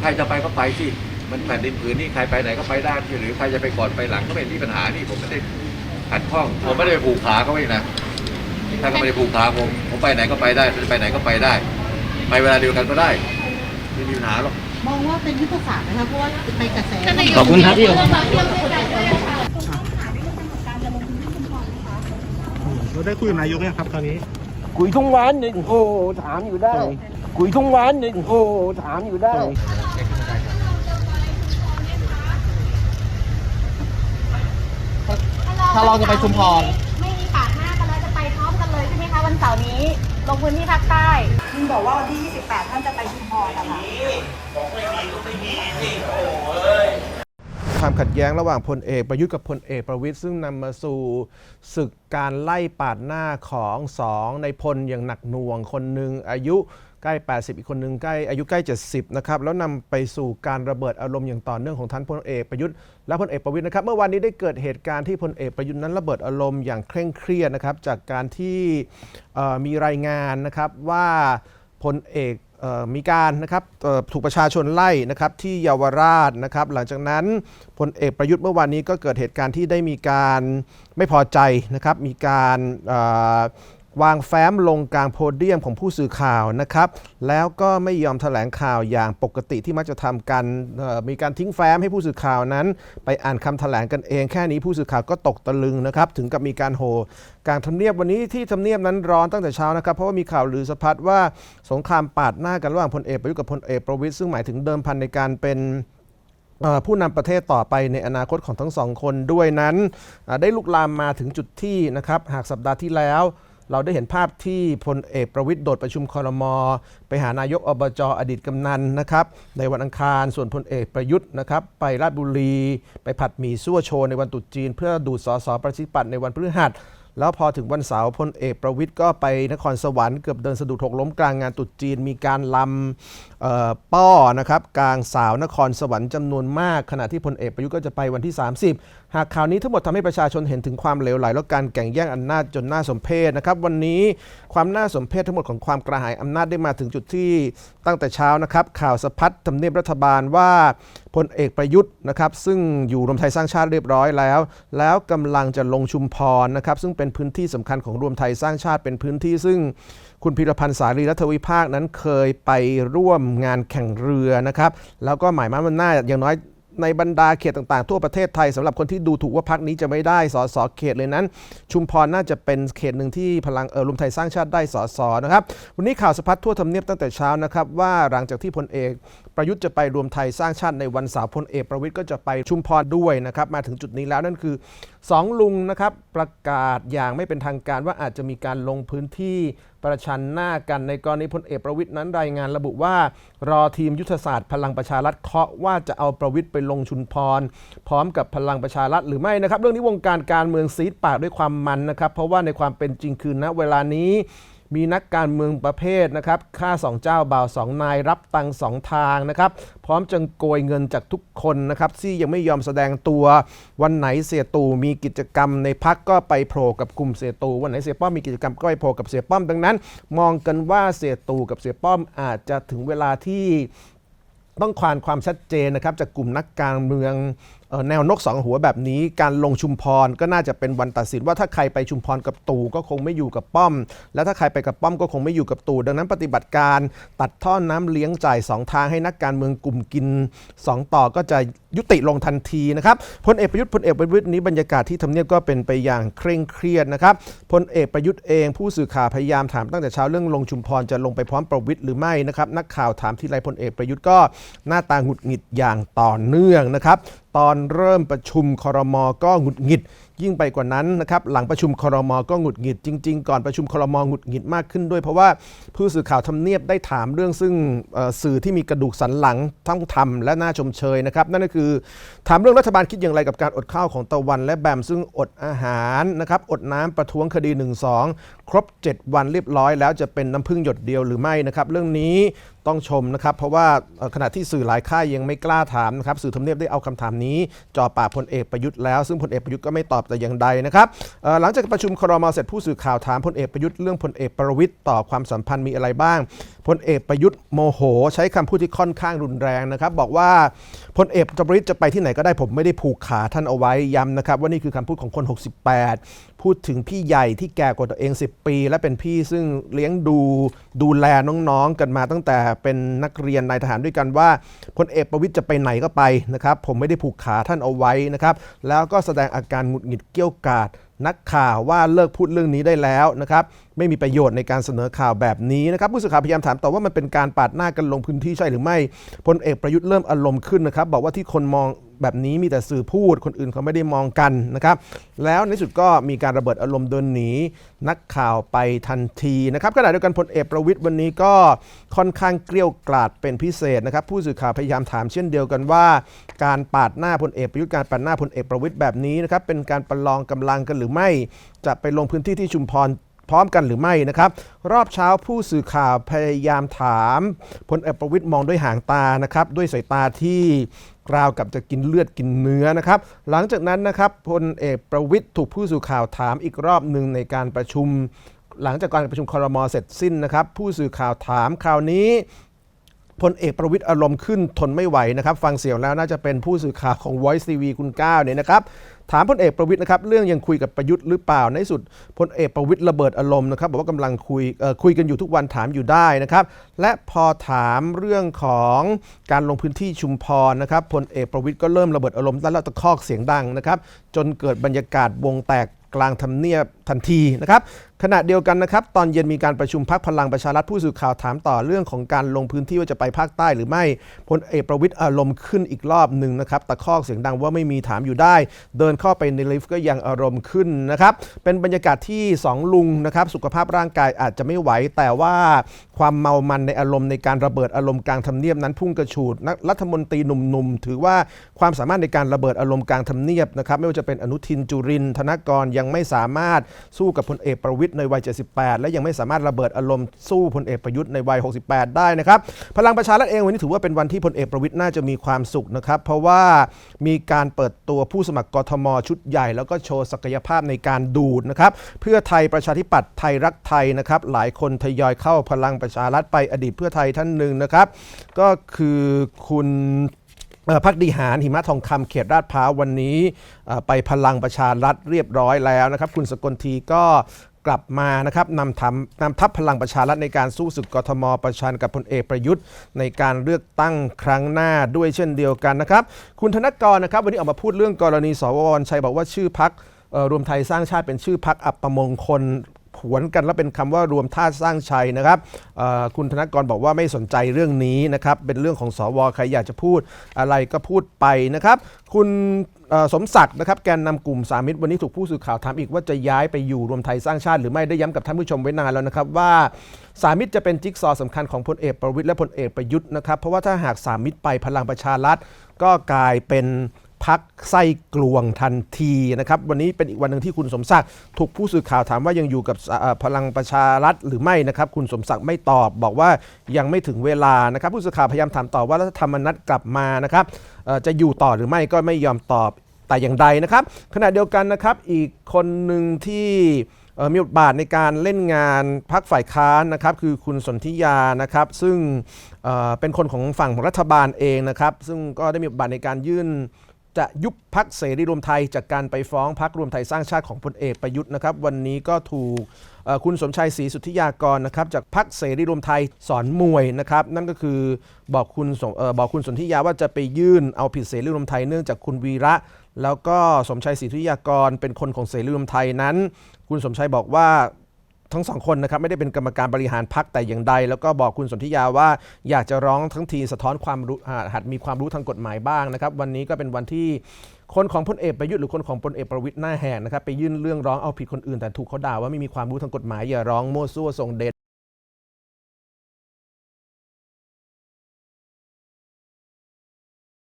ใครจะไปก็ไปสิมันแผ่นดินผืนนี่ใครไปไหนก็ไปได้ที่หรือใครจะไปก่อนไปหลังก็ไม่มีปัญหานี่ผมไม่ได้ขัดข้องผมไม่ได้ไปผูกขาเขาไว้นะท่านก็ไม่ได้ผูกขาผมผมไปไหนก็ไปได้จะไปไหนก็ไปได้ ไปเวลาเดียวกันก็ได้ไม่มีปัญหาหรอกมองว่าเป็นยุทธศาสตร์นะคะเพราะว่าไปกระแสขอบคุณครับพี่โอเราได้คุยกับนายกยังครับตอนนี้คุยทุกวันหนึ่งโอ้ถามอยู่ได้ คุยทุกวันหนึ่งโอ้ถามอยู่ได้ถ้าเราจะไปชุมพร ไม่มีปาดหน้ากันแล้วจะไปพร้อมกันเลยใช่ไหมคะ วันเสาร์นี้ลงพื้นที่ภาคใต้คุณบอกว่าวันที่ 28 ท่านจะไปชุมพรนะคะความขัดแย้งระหว่างพลเอกประยุทธ์กับพลเอกประวิตยซึ่งนำมาสู่ศึกการไล่ปาดหน้าของสองในพลอย่างหนักหน่วงคนหนึ่งอายุ ใกล้ 80 อีกคนหนึ่งใกล้อายุใกล้ 70 นะครับ แล้วนำไปสู่การระเบิดอารมณ์อย่างต่อเนื่องของท่านพลเอกประยุทธ์และพลเอกประวิตยนะครับ เมื่อวานนี้ได้เกิดเหตุการณ์ที่พลเอกประยุทธ์นั้นระเบิดอารมณ์อย่างเคร่งเครียดนะครับ จากการที่เอ่อมีรายงานนะครับว่าพลเอกเอ่อมีการนะครับเอ่อถูกประชาชนไล่นะครับที่เยาวราชนะครับ หลังจากนั้นพลเอกประยุทธ์เมื่อวานนี้ก็เกิดเหตุการณ์ที่ได้มีการไม่พอใจนะครับ มีการเอ่อ วางแฟ้มลงกลางโพเดียมของผู้สื่อข่าวนะครับ แล้วก็ไม่ยอมแถลงข่าวอย่างปกติที่มักจะทำกันมีการทิ้งแฟ้มให้ผู้สื่อข่าวนั้น ไปอ่านคำแถลงกันเองแค่นี้ผู้สื่อข่าวก็ตกตะลึงนะครับ ถึงกับมีการโห่กลางทำเนียบวันนี้ที่ทำเนียบนั้นร้อนตั้งแต่เช้านะครับ เพราะว่ามีข่าวลือสะพัดว่าสงครามปาดหน้ากันระหว่างพลเอกประยุทธ์กับพลเอกประวิตยซึ่งหมายถึงเดิมพันในการเป็นผู้นำประเทศต่อไปในอนาคตของทั้งสองคนด้วยนั้น ได้ลุกลามมาถึงจุดที่นะครับหากสัปดาห์ที่แล้ว เราได้เห็นภาพที่พลเอกประวิตยโดดประชุมคอรมอไปหานายกอบจอดีตกำนันนะครับในวันอังคารส่วนพลเอกประยุทธ์นะครับไปราชบุรี ไปผัดหมี่ซั่วโชว์ในวันตรุษจีน เพื่อดูดสอสอประชาธิปัตในวันพฤหัสแล้วพอถึงวันเสาร์พลเอกประวิทย์ก็ไปนครสวรรค์เกือบเดินสะดุดหกล้มกลางงานตรุษจีน มีการลำป้อนะครับกลางสาวนครสวรรค์จำนวนมาก ขณะที่พลเอกประยุทธ์ก็จะไปวันที่ 30 หากข่าวนี้ทั้งหมดทำให้ประชาชนเห็นถึงความเหลวไหลและการแข่งแย่งอำนาจจนน่าสมเพชนะครับ วันนี้ความน่าสมเพชทั้งหมดของความกระหายอำนาจได้มาถึงจุดที่ตั้งแต่เช้านะครับ ข่าวสะพัดทำเนียบรัฐบาลว่าพลเอกประยุทธ์นะครับซึ่งอยู่รวมไทยสร้างชาติเรียบร้อยแล้ว แล้วกำลังจะลงชุมพรนะครับซึ่งเป็นพื้นที่สำคัญของรวมไทยสร้างชาติเป็นพื้นที่ ซึ่งคุณพิรพันธ์สารีรัฐวิภาคนั้นเคยไปร่วมงานแข่งเรือนะครับแล้วก็หมายมั่นว่าน่าอย่างน้อย ในบรรดาเขตต่างๆ ทั่วประเทศไทยสำหรับคนที่ดูถูกว่าพักนี้จะไม่ได้สสเขตเลยนั้น ชุมพรน่าจะเป็นเขตหนึ่งที่พลังเออรวมไทยสร้างชาติได้สสนะครับ วันนี้ข่าวสะพัดทั่วทำเนียบตั้งแต่เช้านะครับ ว่าหลังจากที่พลเอกประยุทธ์จะไปรวมไทยสร้างชาติในวันเสาร์พลเอกประวิทย์ก็จะไปชุมพรด้วยนะครับ มาถึงจุดนี้แล้วนั่นคือสองลุงนะครับประกาศอย่างไม่เป็นทางการว่าอาจจะมีการลงพื้นที่ ประชันหน้ากันในกรณีพลเอกประวิทย์นั้นรายงานระบุว่า รอทีมยุทธศาสตร์พลังประชารัฐเคาะว่าจะเอาประวิทย์ไปลงชุนพร พร้อมกับพลังประชารัฐหรือไม่นะครับ เรื่องนี้วงการการเมืองซีดปากด้วยความมันนะครับ เพราะว่าในความเป็นจริงคือณเวลานี้ มีนักการเมืองประเภทนะครับฆ่าสองเจ้าบ่าวสองนายรับตังสองทางนะครับพร้อมจะโกยเงินจากทุกคนนะครับที่ยังไม่ยอมแสดงตัววันไหนเสียตู่มีกิจกรรมในพักก็ไปโผล่กับกลุ่มเสียตู่วันไหนเสียป้อมมีกิจกรรมก็ไปโผล่กับเสียป้อมดังนั้น มองกันว่าเสียตู่กับเสียป้อมอาจจะถึงเวลาที่ต้องควานความชัดเจนนะครับจากกลุ่มนักการเมือง แนวนกสองหัวแบบนี้การลงชุมพรก็น่าจะเป็นวันตัดสินว่าถ้าใครไปชุมพรกับตู่ก็คงไม่อยู่กับป้อม และถ้าใครไปกับป้อมก็คงไม่อยู่กับตู่ดังนั้นปฏิบัติการตัดท่อน้ำเลี้ยงจ่ายสองทางให้นักการเมืองกลุ่มกินสองต่อก็จะยุติลงทันทีนะครับพลเอกประยุทธ์พลเอกประยุทธ์นี้บรรยากาศที่ทำเนียบก็เป็นไปอย่างเคร่งเครียดนะครับพลเอกประยุทธ์เองผู้สื่อข่าวพยายามถามตั้งแต่เช้าเรื่องลงชุมพรจะลงไปพร้อมประวิทย์หรือไม่นะครับนักข่าวถามที่ไรพลเอกประยุทธ์ก็หน้าตาหงุดหงิดอย่างต่อเนื่องนะครับ ตอนเริ่มประชุมคอรมอก็หงุดหงิด ยิ่งไปกว่านั้นนะครับหลังประชุมครมก็หงุดหงิดจริง ๆ ก่อนประชุมครมหงุดหงิดมากขึ้นด้วยเพราะว่าผู้สื่อข่าวทำเนียบได้ถามเรื่องซึ่งสื่อที่มีกระดูกสันหลังต้องทำและน่าชมเชยนะครับนั่นก็คือถามเรื่องรัฐบาลคิดอย่างไรกับการอดข้าวของตะวันและแบมซึ่งอดอาหารนะครับอดน้ำประท้วงคดี 1 2 ครบ 7 วันเรียบร้อย แล้วจะเป็นน้ำพึ่งหยดเดียวหรือไม่นะครับเรื่องนี้ต้องชมนะครับ เพราะว่าขณะที่สื่อหลายค่ายยังไม่กล้าถามนะครับสื่อทำเนียบได้เอาคำถามนี้จ่อปากพลเอกประยุทธ์แล้วซึ่งพลเอกประยุทธ์ก็ไม่ตอบแต่อย่างใดนะครับหลังจากประชุมครมเสร็จผู้สื่อข่าวถามพลเอกประยุทธ์เรื่องพลเอกประวิตยต่อความสัมพันธ์มีอะไรบ้างพลเอกประยุทธ์โมโห ใช้คำพูดที่ค่อนข้างรุนแรงนะครับ บอกว่าพลเอกประวิตยจะไปที่ไหนก็ได้ผมไม่ได้ผูกขาท่านเอาไว้ย้ำนะครับ ว่านี่คือคำพูดของคน 68 พูดถึงพี่ใหญ่ที่แก่กว่าตัวเอง 10 ปี และเป็นพี่ซึ่งเลี้ยงดูดูแลน้องๆกันมาตั้งแต่เป็นนักเรียนนายทหารด้วยกันว่าพลเอกประวิตยจะไปไหนก็ไปนะครับ ผมไม่ได้ผูกขาท่านเอาไว้นะครับแล้วก็แสดงอาการหงุดหงิดเกี้ยวกาดนักข่าวว่าเลิกพูดเรื่องนี้ได้แล้วนะครับไม่มีประโยชน์ในการเสนอข่าวแบบนี้นะครับผู้สื่อข่าวพยายามถามต่อว่ามันเป็นการปาดหน้ากันลงพื้นที่ใช่หรือไม่พลเอกประยุทธ์เริ่มอารมณ์ขึ้นนะครับบอกว่าที่คนมอง แบบนี้มีแต่สื่อพูดคนอื่นเขาไม่ได้มองกันนะครับ แล้วในสุดก็มีการระเบิดอารมณ์เดินหนี นักข่าวไปทันทีนะครับขณะเดียวกันพลเอกประวิทย์วันนี้ก็ค่อนข้างเกลี้ยวกล่อดเป็นพิเศษนะครับ ผู้สื่อข่าวพยายามถามเช่นเดียวกันว่า การปาดหน้าพลเอกประยุทธ์การปาดหน้าพลเอกประวิทย์แบบนี้นะครับเป็นการประลองกำลังกันหรือไม่ จะไปลงพื้นที่ที่ชุมพร พร้อมกันหรือไม่นะครับ รอบเช้าผู้สื่อข่าวพยายามถามพลเอกประวิตยมองด้วยหางตานะครับ ด้วยสายตาที่ราวกับจะกินเลือดกินเนื้อนะครับ หลังจากนั้นนะครับพลเอกประวิตยถูกผู้สื่อข่าวถามอีกรอบหนึ่งในการประชุม หลังจากการประชุมครมเสร็จสิ้นนะครับ ผู้สื่อข่าวถามคราวนี้ พลเอกประวิตยอารมณ์ขึ้นทนไม่ไหวนะครับ ฟังเสียงแล้วน่าจะเป็นผู้สื่อข่าวของ Voice TV คุณก้าวเนี่ยนะครับถามพลเอกประวิตยนะครับเรื่องยังคุยกับประยุทธ์หรือเปล่าในที่สุดพลเอกประวิตยระเบิดอารมณ์นะครับบอกว่ากำลังคุยคุยกันอยู่ทุกวันถามอยู่ได้นะครับ และพอถามเรื่องของการลงพื้นที่ชุมพรนะครับพลเอกประวิตยก็เริ่มระเบิดอารมณ์แล้วตะคอกเสียงดังนะครับ จนเกิดบรรยากาศวงแตกกลางทำเนียบ ทันทีนะครับขณะเดียวกันนะครับตอนเย็นมีการประชุมพักพลังประชารัฐผู้สื่อข่าวถามต่อเรื่องของการลงพื้นที่ว่าจะไปภาคใต้หรือไม่พลเอกประวิตยอารมณ์ขึ้นอีกรอบหนึ่งนะครับตะคอกเสียงดังว่าไม่มีถามอยู่ได้ เดินเข้าไปในลิฟต์ก็ยังอารมณ์ขึ้นนะครับเป็นบรรยากาศที่ 2 ลุงนะครับสุขภาพร่างกายอาจจะไม่ไหว แต่ว่าความเมามันในอารมณ์ในการระเบิดอารมณ์กลางทำเนียบนั้นพุ่งกระฉูดนักรัฐมนตรีหนุ่มๆถือว่าความสามารถในการระเบิดอารมณ์กลางทำเนียบนะครับไม่ว่าจะเป็นอนุทินจุรินทร์ธนกรยังไม่สามารถสู้กับพลเอกประวิตยในวัย 78 และยังไม่สามารถระเบิดอารมณ์สู้พลเอกประยุทธ์ในวัย 68 ได้นะครับ พลังประชารัฐเองวันนี้ถือว่าเป็นวันที่พลเอกประวิตยน่าจะมีความสุขนะครับ เพราะว่ามีการเปิดตัวผู้สมัครกทมชุดใหญ่ แล้วก็โชว์ศักยภาพในการดูดนะครับ เพื่อไทยประชาธิปัตย์ไทยรักไทยนะครับหลายคนทยอยเข้าพลังประชารัฐไปอดีตเพื่อไทยท่านหนึ่งนะครับ ก็คือคุณ พักดีหารหิมะทองคำเขตลาดพร้าววันนี้ไปพลังประชารัฐเรียบร้อยแล้วนะครับ คุณสกลทีก็กลับมานะครับนำทำนำทัพพลังประชารัฐในการสู้ศึกกทม ประชันกับพลเอกประยุทธ์ ในการเลือกตั้งครั้งหน้าด้วยเช่นเดียวกันนะครับ คุณธนกรนะครับวันนี้ออกมาพูดเรื่องกรณีสววรชัยบอกว่าชื่อพักรวมไทยสร้างชาติเป็นชื่อพักอัปมงคล ผวนกันแล้วเป็นคำว่ารวมท่าสร้างชัยนะครับคุณธนกรบอกว่าไม่สนใจเรื่องนี้นะครับเป็นเรื่องของสวใครอยากจะพูดอะไรก็พูดไปนะครับ คุณสมศักดิ์นะครับแกนนำกลุ่มสามิตรวันนี้ถูกผู้สื่อข่าวถามอีกว่าจะย้ายไปอยู่รวมไทยสร้างชาติหรือไม่ได้ย้ำกับท่านผู้ชมไว้นานแล้วนะครับว่าสามิตรจะเป็นจิ๊กซอว์สำคัญของพลเอกประวิตยและพลเอกประยุทธ์นะครับเพราะว่าถ้าหากสามิตรไปพลังประชารัฐก็กลายเป็น พักไส้กลวงทันทีนะครับวันนี้เป็นอีกวันหนึ่งที่คุณสมศักดิ์ถูกผู้สื่อข่าวถามว่ายังอยู่กับพลังประชารัฐหรือไม่นะครับ คุณสมศักดิ์ไม่ตอบ บอกว่ายังไม่ถึงเวลานะครับ ผู้สื่อข่าวพยายามถามต่อว่าแล้วถ้าธรรมนัฐกลับมานะครับจะอยู่ต่อหรือไม่ก็ไม่ยอมตอบแต่อย่างใดนะครับ ขณะเดียวกันนะครับอีกคนหนึ่งที่มีบทบาทในการเล่นงานพักฝ่ายค้านนะครับ คือคุณสนธิยานะครับ ซึ่งเเป็นคนของฝั่งของรัฐบาลเองนะครับ ซึ่งก็ได้มีบทบาทในการยื่น จะยุบพักเสรีรวมไทยจากการไปฟ้องพักรวมไทยสร้างชาติของพลเอกประยุทธ์นะครับ วันนี้ก็ถูกคุณสมชัยศรีสุทธิยากรนะครับจากพักเสรีรวมไทยสอนมวยนะครับ นั่นก็คือบอกคุณออบอกคุณสนธิยาว่าจะไปยื่นเอาผิดเสรีรวมไทยเนื่องจากคุณวีระ แล้วก็สมชัยศรีสุทธิยากรเป็นคนของเสรีรวมไทยนั้น คุณสมชัยบอกว่า ทั้งสองคนนะครับไม่ได้เป็นกรรมการบริหารพักแต่อย่างใด แล้วก็บอกคุณสนธิยาว่าอยากจะร้องทั้งทีสะท้อนความรู้หัดมีความรู้ทางกฎหมายบ้างนะครับ วันนี้ก็เป็นวันที่คนของพลเอกประยุทธ์หรือคนของพลเอกประวิตยหน้าแหกนะครับไปยื่นเรื่องร้องเอาผิดคนอื่นแต่ถูกเขาด่าว่าไม่มีความรู้ทางกฎหมายอย่าร้องโม้ซั่วส่งเดช